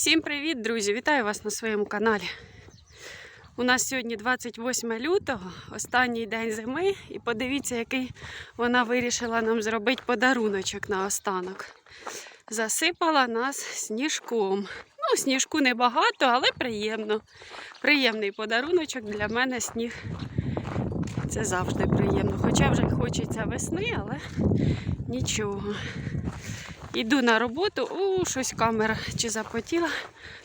Всім привіт, друзі! Вітаю вас на своєму каналі. У нас сьогодні 28 лютого, останній день зими, і подивіться, який вона вирішила нам зробити подаруночок на останок. Засипала нас сніжком. Ну, сніжку небагато, але приємно. Приємний подаруночок для мене сніг. Це завжди приємно. Хоча вже хочеться весни, але нічого. Йду на роботу, у щось камера чи запотіла.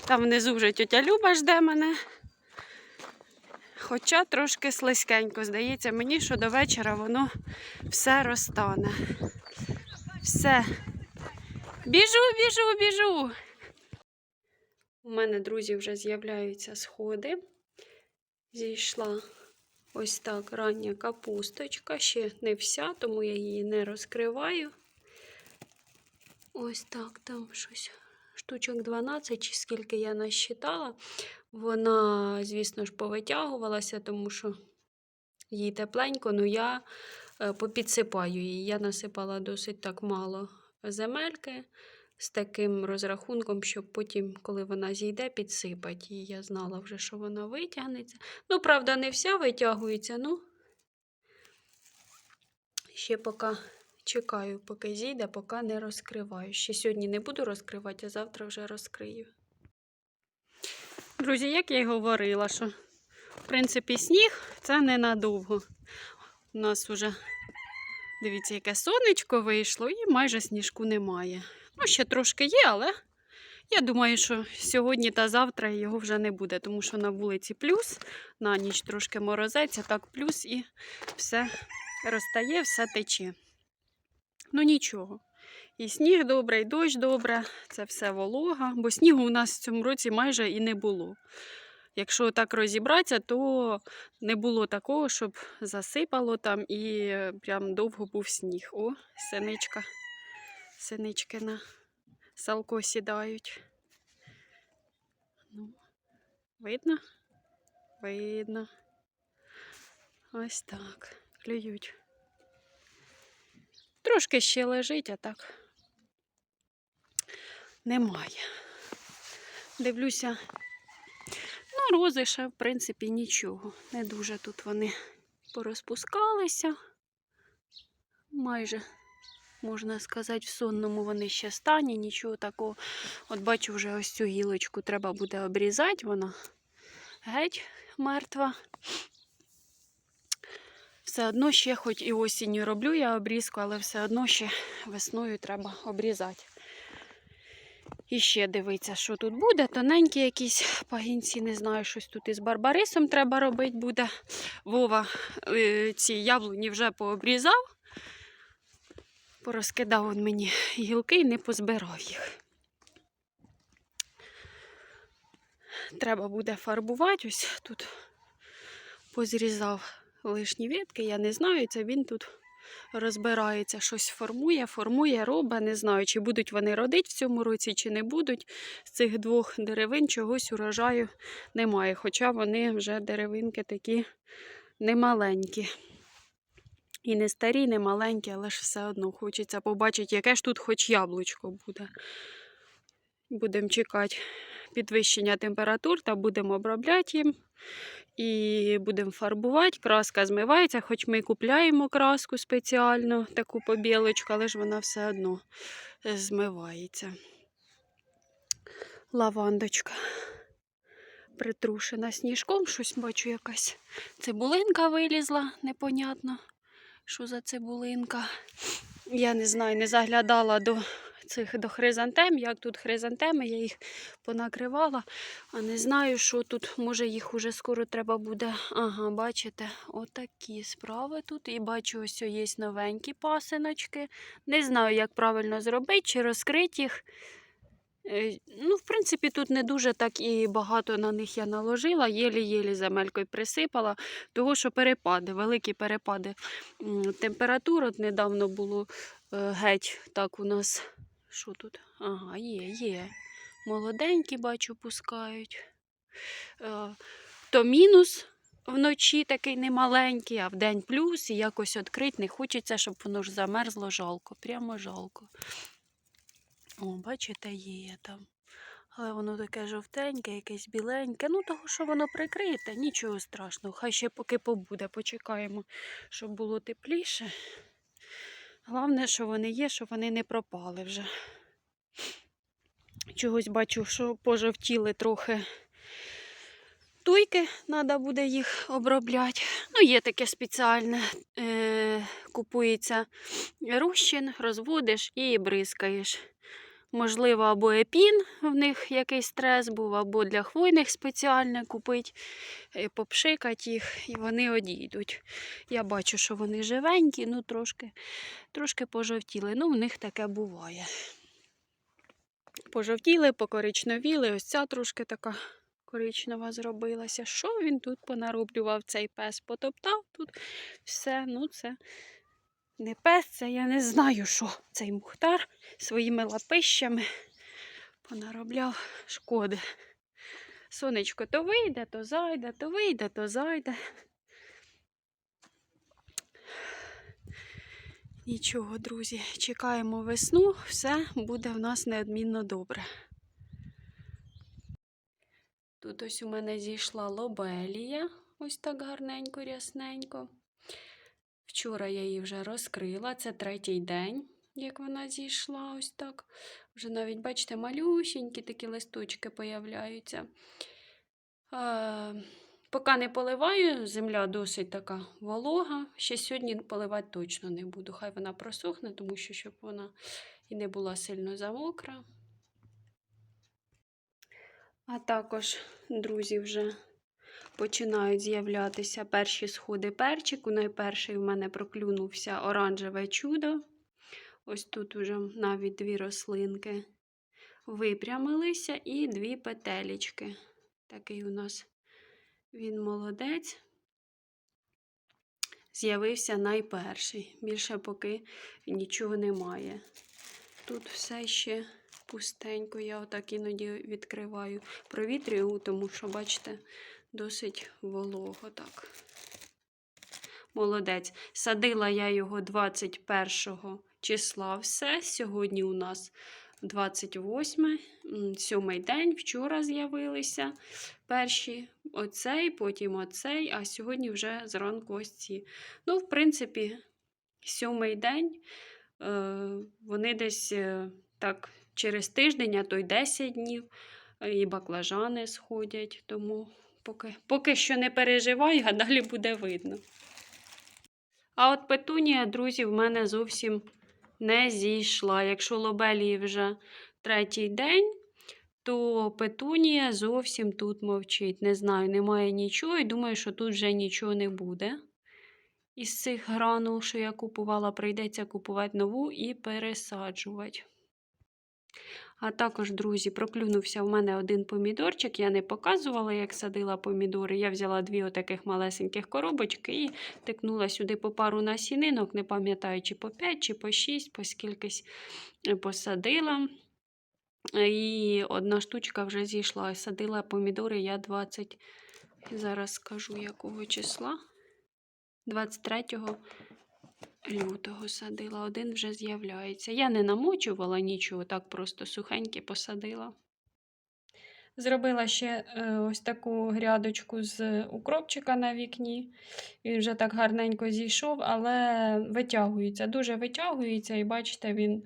Там внизу вже тетя Люба жде мене. Хоча трошки слизькенько, здається мені, що до вечора воно все розтане. Все. Біжу, біжу, біжу. У мене, друзі, вже з'являються сходи. Зійшла ось так рання капусточка, ще не вся, тому я її не розкриваю. Ось так там щось. Штучок 12, чи скільки я насчитала. Вона, звісно ж, повитягувалася, тому що їй тепленько, ну я е, попідсипаю її. Я насипала досить так мало земельки з таким розрахунком, щоб потім, коли вона зійде, підсипати її. Я знала вже, що вона витягнеться. Ну, правда, не вся витягується, ну ще поки чекаю, поки зійде, поки не розкриваю. Ще сьогодні не буду розкривати, а завтра вже розкрию. Друзі, як я й говорила, що в принципі сніг це ненадовго. У нас вже, дивіться, яке сонечко вийшло, і майже сніжку немає. Ну, ще трошки є, але я думаю, що сьогодні та завтра його вже не буде, тому що на вулиці плюс, на ніч трошки морозець, а так плюс і все розтає, все тече. Ну нічого. І сніг добре, і дощ добре, це все волога, бо снігу у нас в цьому році майже і не було. Якщо так розібратися, то не було такого, щоб засипало там і прям довго був сніг. О, синичка, синички на салко сідають. Ну, видно? Видно. Ось так. Клюють. Трошки ще лежить, а так немає. Дивлюся, ну, рози ще, в принципі, нічого. Не дуже тут вони порозпускалися. Майже, можна сказати, в сонному вони ще стані, нічого такого. От бачу, вже ось цю гілочку треба буде обрізати, вона геть мертва. Все одно ще, хоч і осінню роблю я обрізку, але все одно ще весною треба обрізати. І ще дивиться, що тут буде. Тоненькі якісь пагінці, не знаю, щось тут із барбарисом треба робити буде. Вова е, ці яблуні вже пообрізав, порозкидав він мені гілки і не позбирав їх. Треба буде фарбувати. Ось тут позрізав лишні ветки, я не знаю, це він тут розбирається, щось формує, формує, робить. Не знаю, чи будуть вони родити в цьому році, чи не будуть. З цих двох деревин чогось урожаю немає. Хоча вони вже деревинки такі немаленькі. І не старі, не маленькі, але ж все одно хочеться побачити, яке ж тут хоч яблучко буде. Будемо чекати підвищення температур та будемо обробляти їм. І будемо фарбувати. Краска змивається, хоч ми купляємо краску спеціально, таку побілочку, але ж вона все одно е, змивається. Лавандочка притрушена сніжком, щось бачу, якась цибулинка вилізла, непонятно, що за цибулинка. Я не знаю, не заглядала до цих до хризантем. Як тут хризантеми, я їх понакривала, а не знаю, що тут. Може їх уже скоро треба буде. Ага, бачите, отакі справи тут. І бачу, ось є новенькі пасиночки. Не знаю, як правильно зробити, чи розкрити їх. Е, Ну, в принципі, тут не дуже так і багато на них я наложила, єлі-єлі земелькою присипала, того що перепади, великі перепади температур. От недавно було е, геть так у нас. Що тут? Ага, є, є. Молоденькі, бачу, пускають. Е, то мінус вночі такий немаленький, а вдень плюс, і якось відкрити не хочеться, щоб воно ж замерзло жалко. Прямо жалко. О, бачите, є там Але воно таке жовтеньке, якесь біленьке. Ну, того, що воно прикрите, нічого страшного. Хай ще поки побуде. Почекаємо, щоб було тепліше. Головне, що вони є, щоб вони не пропали вже. Чогось бачу, що пожовтіли трохи туйки, треба буде їх обробляти. Ну, є таке спеціальне. Е, купується розчин, розводиш і бризкаєш. Можливо, або епін в них якийсь стрес був, або для хвойних спеціальне купити, е, попшикати їх, і вони одійдуть. Я бачу, що вони живенькі, ну трошки, трошки пожовтіли. Ну, в них таке буває. Пожовтіли, покоричневіли, ось ця трошки така коричнева зробилася. Що він тут понароблював цей пес? Потоптав тут все. Ну, це не пес, це я не знаю, що цей мухтар своїми лапищами понаробляв шкоди. Сонечко то вийде, то зайде, то вийде, то зайде. Нічого, друзі, чекаємо весну, все буде в нас неодмінно добре. Тут ось у мене зійшла лобелія, ось так гарненько, рясненько. Вчора я її вже розкрила, це третій день, як вона зійшла, ось так. Вже навіть, бачите, малюсінькі такі листочки появляються. Е, поки не поливаю, земля досить така волога. Ще сьогодні поливати точно не буду. Хай вона просохне, тому що щоб вона і не була сильно замокра. А також, друзі, вже починають з'являтися перші сходи перчику. Найперший в мене проклюнувся оранжеве чудо. Ось тут вже навіть дві рослинки випрямилися і дві петелечки. Такий у нас він молодець. З'явився найперший. Більше поки нічого немає. Тут все ще пустенько. Я отак іноді відкриваю. Провітрюю, тому що, бачите, досить волого так. Молодець. Садила я його 21 числа все. Сьогодні у нас 28, м, сьомий день, вчора з'явилися перші оцей, потім оцей, а сьогодні вже зранку ось ці. Ну, в принципі, сьомий день е, вони десь е, так через тиждень, а то й 10 днів, е, і баклажани сходять, тому поки, поки що не переживай, а далі буде видно. А от петунія, друзі, в мене зовсім не зійшла. Якщо лобелії вже третій день, то петунія зовсім тут мовчить. Не знаю, немає нічого і думаю, що тут вже нічого не буде. Із цих гранул, що я купувала, прийдеться купувати нову і пересаджувати. А також, друзі, проклюнувся в мене один помідорчик. Я не показувала, як садила помідори. Я взяла дві отаких малесеньких коробочки і тикнула сюди по пару насінинок, не пам'ятаю, чи по 5, чи по 6, по скількись е, посадила. І одна штучка вже зійшла. Садила помідори я 20, зараз скажу якого числа. 23 лютого садила, один вже з'являється. Я не намочувала нічого, так просто сухеньке посадила. Зробила ще е, ось таку грядочку з укропчика на вікні. Він вже так гарненько зійшов, але витягується, дуже витягується, і бачите, він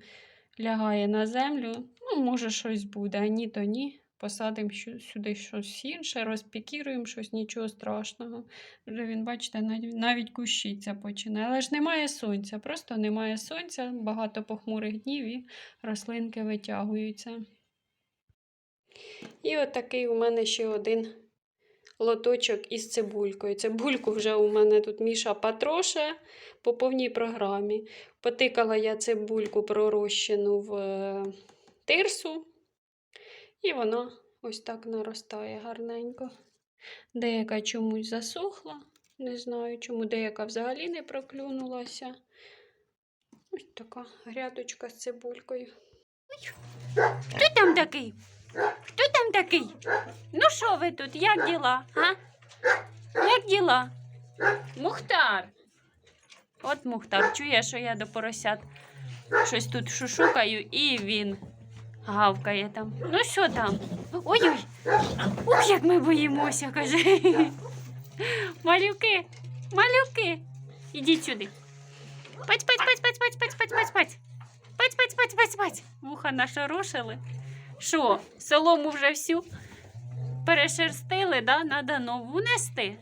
лягає на землю. Ну, може, щось буде, ні, то ні. Посадимо сюди щось інше, розпікіруємо щось, нічого страшного. Вже він, бачите, навіть, кущиться починає. Але ж немає сонця, просто немає сонця, багато похмурих днів і рослинки витягуються. І от у мене ще один лоточок із цибулькою. Цибульку вже у мене тут Міша потроше по повній програмі. Потикала я цибульку пророщену в е, тирсу, і вона ось так наростає гарненько. Деяка чомусь засохла, не знаю чому, деяка взагалі не проклюнулася. Ось така грядочка з цибулькою. Хто там такий? Хто там такий? Ну що ви тут? Як діла? А? Як діла? Мухтар. От Мухтар чує, що я до поросят щось тут шушукаю, і він Гавкає там. Ну що там? Ой-ой! Ух, як ми боїмося, каже. Малюки, малюки. Ідіть сюди. Паць, паць, паць, паць, паць, паць, паць, паць, паць. Паць, паць, паць, паць, паць. Вуха нашорошили. Що, солому вже всю перешерстили, да? Надо нову нести.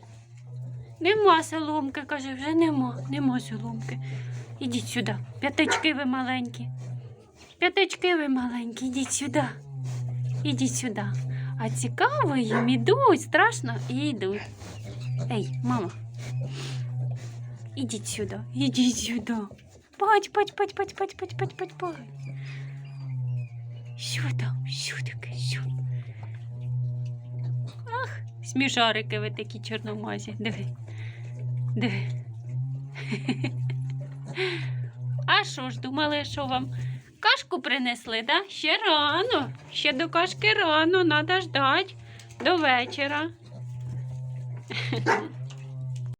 Нема соломки, каже, вже нема, нема соломки. Ідіть сюди. П'ятички ви маленькі. П'ятички ви маленькі, ідіть сюди. Ідіть сюди. А цікаво їм ідуть, страшно і йдуть. Ей, мама. Ідіть сюди, ідіть сюди. Пать, пать, пать, пать, пать, пать, пать, пать, пать. Що там? Що таке? Що? Ах, смішарики ви такі чорномазі. Диви. Диви. А що ж, думали, що вам кашку принесли, да? Ще рано. Ще до кашки рано, треба ждати до вечора.